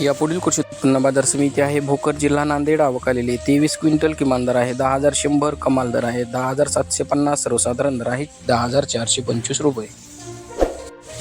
यापुढील कृषी उत्पन्न बाजार समिती आहे. भोकर जिल्हा नांदेड अवकालेली तेवीस क्विंटल किमान दर आहे. दहा हजार शंभर कमाल दर आहे. दहा हजार सातशे पन्नास सर्वसाधारण दर आहे. दहा हजार चारशे पंचवीस रुपये.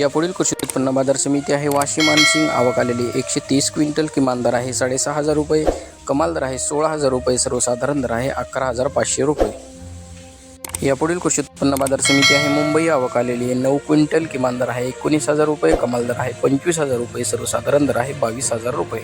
यापुढील कृषी उत्पन्न बाजार समिती आहे. वाशिम मानसिंग आवक एकशे तीस क्विंटल किमान दर आहे. साडेसहा हजार रुपये कमाल दर आहे. सोळा हजार रुपये सर्वसाधारण दर आहे. अकरा हजार पाचशे रुपये. यापुढील कृषी उत्पन्न बाजार समिती आहे. मुंबई आवक आलेली आहे. नऊ क्विंटल किमान दर आहे. एकोणीस हजार रुपये कमाल दर आहे. पंचवीस हजार रुपये सर्वसाधारण दर आहे. बावीस हजार रुपये.